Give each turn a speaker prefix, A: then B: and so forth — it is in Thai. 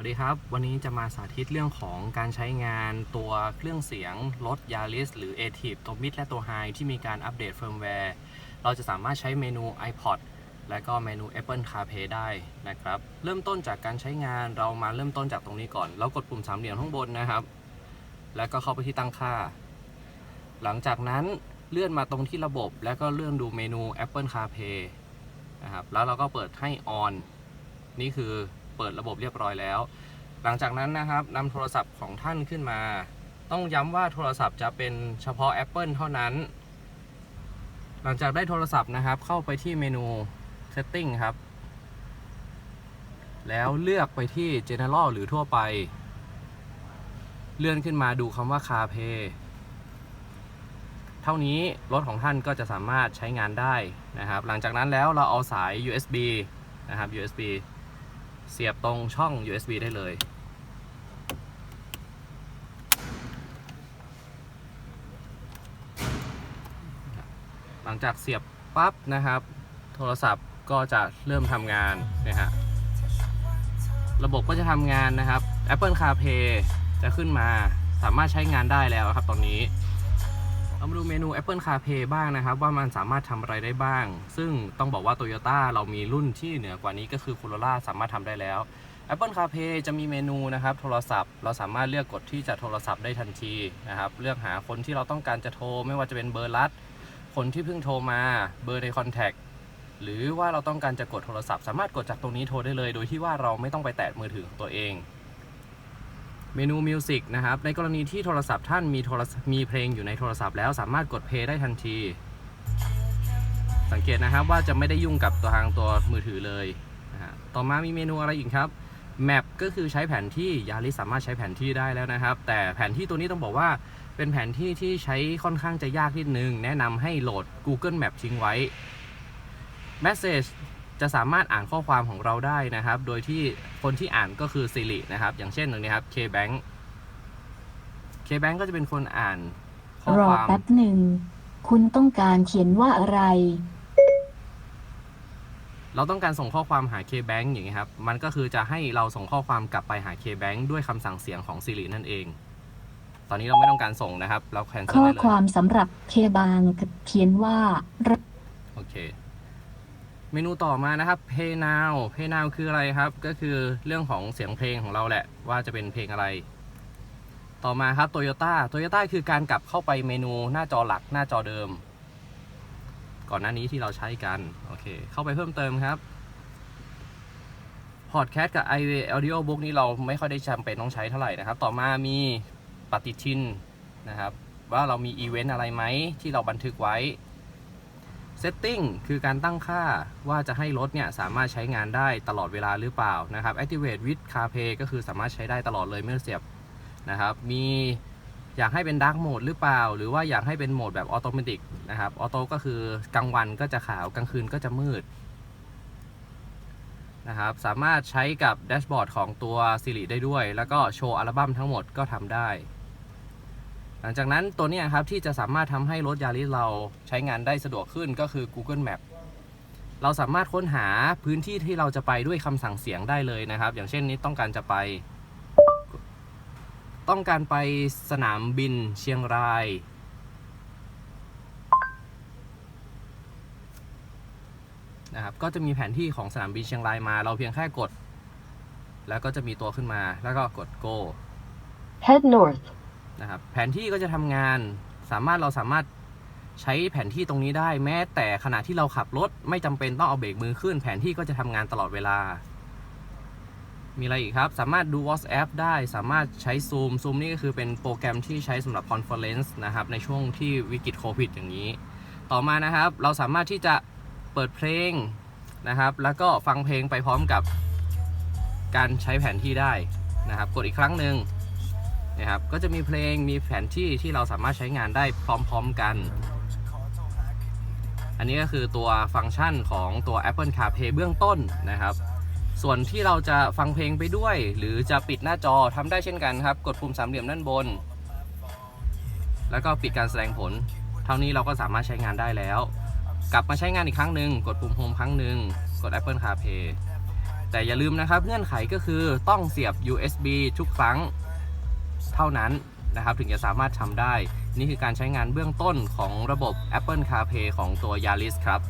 A: สวัสดีครับ วันนี้จะมาสาธิตเรื่องของการใช้งานตัวเครื่องเสียงรถ Yaris หรือ a t i v ตัว Mid และตัว High ที่มีการอัปเดตเฟิร์มแวร์เราจะสามารถใช้เมนู iPod และก็เมนู Apple CarPlay ได้นะครับ เริ่มต้นจากการใช้งานเรามาเริ่มต้นจากตรงนี้ก่อน เรากดปุ่มสามเหลี่ยมข้างบนนะครับ แล้วก็เข้าไปที่ตั้งค่า หลังจากนั้นเลื่อนมาตรงที่ระบบ แล้วก็เลื่อนดูเมนู Apple CarPlay นะครับแล้วเราก็เปิดให้ on นี่คือ เปิดระบบเรียบร้อยแล้ว หลังจากนั้นนะครับนำโทรศัพท์ของท่านขึ้นมา ต้องย้ำว่าโทรศัพท์จะเป็นเฉพาะ Apple เท่านั้น หลังจากได้โทรศัพท์นะครับ เข้าไปที่เมนู Setting ครับ แล้วเลือกไปที่ General หรือทั่วไป เลื่อนขึ้นมาดูคำว่า CarPlay เท่านี้รถของท่านก็จะสามารถใช้งานได้นะครับ หลังจากนั้นแล้วเราเอาสาย USB นะครับ USB เสียบตรงช่อง USB ได้เลย หลังจากเสียบปั๊บนะครับ โทรศัพท์ก็จะเริ่มทำงานนะฮะ ระบบก็จะทำงานนะครับ Apple CarPlay จะขึ้นมาสามารถใช้งานได้แล้วครับตอนนี้ เรามาดูเมนู Apple CarPlay บ้างนะครับ ว่ามันสามารถทำอะไรได้บ้าง ซึ่งต้องบอกว่า Toyota เรามีรุ่นที่เหนือกว่านี้ก็คือ Corolla สามารถทำได้แล้ว Apple CarPlay จะมีเมนูนะครับ โทรศัพท์ เราสามารถเลือกกดที่จะโทรศัพท์ได้ทันทีนะครับ เลือกหาคนที่เราต้องการจะโทร ไม่ว่าจะเป็นเบอร์ลัด คนที่เพิ่งโทรมา เบอร์ในคอนแทคหรือว่าเราต้องการจะกดโทรศัพท์ สามารถกดจากตรงนี้โทรได้เลย โดยที่ว่าเราไม่ต้องไปแตะมือถือของตัวเอง เมนูมิวสิกนะครับ ในกรณีที่โทรศัพท์ท่านมีโทรศัพท์มีเพลงอยู่ในโทรศัพท์แล้วสามารถกดเพลย์ได้ทันที สังเกตนะครับว่าจะไม่ได้ยุ่งกับตัวทางตัวมือถือเลยนะฮะต่อมามีเมนูอะไรอีกครับ Map ก็คือใช้แผนที่ยาริสามารถใช้แผนที่ได้แล้วนะครับ แต่แผนที่ตัวนี้ต้องบอกว่าเป็นแผนที่ที่ใช้ค่อนข้างจะยากนิดนึง แนะนำให้โหลด Google Map ทิ้งไว้ Message จะสามารถอ่านข้อความของเราได้นะครับ โดยที่คนที่อ่านก็คือ Siri นะครับ อย่างเช่นตรงนี้ครับ KBank KBank ก็จะเป็นคนอ่านข้อ
B: รอ
A: ความ
B: แป๊บหนึ่ง คุณต้องการเขียนว่าอะไร
A: เราต้องการส่งข้อความหา KBank อย่างนี้ครับ มันก็คือจะให้เราส่งข้อความกลับไปหา KBank ด้วยคำสั่งเสียงของ Siri นั่นเอง ตอนนี้เราไม่ต้องการส่งนะครับ เราแคนเซิล
B: ข้อ
A: ได้เล
B: ควยามสำหรับเคบางเขียนว่า
A: โอเคเมนูต่อมานะครับ Pay Now Pay Now คืออะไรครับ ก็คือเรื่องของเสียงเพลงของเราแหละ ว่าจะเป็นเพลงอะไร ต่อมาครับ Toyota Toyota คือการกลับเข้าไปเมนูหน้าจอหลักหน้าจอเดิม ก่อนหน้านี้ที่เราใช้กันโอเค เข้าไปเพิ่มเติมครับ Podcast กับ i Audio Book นี้เราไม่ค่อยได้จำเป็นต้องใช้เท่าไหร่นะครับ ต่อมามีปฏิทินนะครับ ว่าเรามีอีเวนต์อะไรไหมที่เราบันทึกไว้ Setting คือการตั้งค่าว่าจะให้รถเนี่ยสามารถใช้งานได้ตลอดเวลาหรือเปล่านะครับ Activate with CarPlay ก็คือสามารถใช้ได้ตลอดเลยไม่อเสียบนะครับ มีอยากให้เป็น Dark Mode หรือเปล่า หรือว่าอยากให้เป็นโหมดแบบ Automatic นะครับ ออโต้ก็คือกลางวันก็จะขาวกลางคืนก็จะมืดนะครับ สามารถใช้กับแดชบอร์ดของตัว Siri ได้ด้วย แล้วก็โชว์อัลบั้มทั้งหมดก็ทำได้ หลังจากนั้นตัวนี้ครับที่จะสามารถทำให้รถยาริสเราใช้งานได้สะดวกขึ้นก็คือ Google Map เราสามารถค้นหาพื้นที่ที่เราจะไปด้วยคำสั่งเสียงได้เลยนะครับ อย่างเช่นนี้ต้องการจะไป ต้องการไปสนามบินเชียงราย นะครับก็จะมีแผนที่ของสนามบินเชียงรายมา เราเพียงแค่กด แล้วก็จะมีตัวขึ้นมา แล้วก็กด go
C: Head north.
A: นะครับแผนที่ก็จะทำงานสามารถเราสามารถใช้แผนที่ตรงนี้ได้แม้แต่ขณะที่เราขับรถไม่จำเป็นต้องเอาเบรกมือขึ้น แผนที่ก็จะทำงานตลอดเวลา มีอะไรอีกครับ สามารถดู WhatsApp ได้สามารถใช้ Zoom Zoom นี่ก็คือเป็นโปรแกรมที่ใช้สำหรับ Conference นะครับในช่วงที่วิกฤตโควิดอย่างนี้ ต่อมานะครับเราสามารถที่จะเปิดเพลงนะครับ แล้วก็ฟังเพลงไปพร้อมกับการใช้แผนที่ได้นะครับ กดอีกครั้งหนึ่ง นะครับก็จะมีเพลงมีแผนที่ที่เราสามารถใช้งานได้พร้อมๆกัน อันนี้ก็คือตัวฟังก์ชันของตัว Apple CarPlay เบื้องต้นนะครับ ส่วนที่เราจะฟังเพลงไปด้วย หรือจะปิดหน้าจอทำได้เช่นกันครับ กดปุ่มสามเหลี่ยมด้านบน แล้วก็ปิดการแสดงผล เท่านี้เราก็สามารถใช้งานได้แล้ว กลับมาใช้งานอีกครั้งหนึ่งกดปุ่มโฮมครั้งหนึ่งกด Apple CarPlay แต่อย่าลืมนะครับเงื่อนไขก็คือต้องเสียบ USB ทุกครั้ง เท่านั้นนะครับถึงจะสามารถทำได้ นี่คือการใช้งานเบื้องต้นของระบบ Apple CarPlay ของตัว Yaris ครับ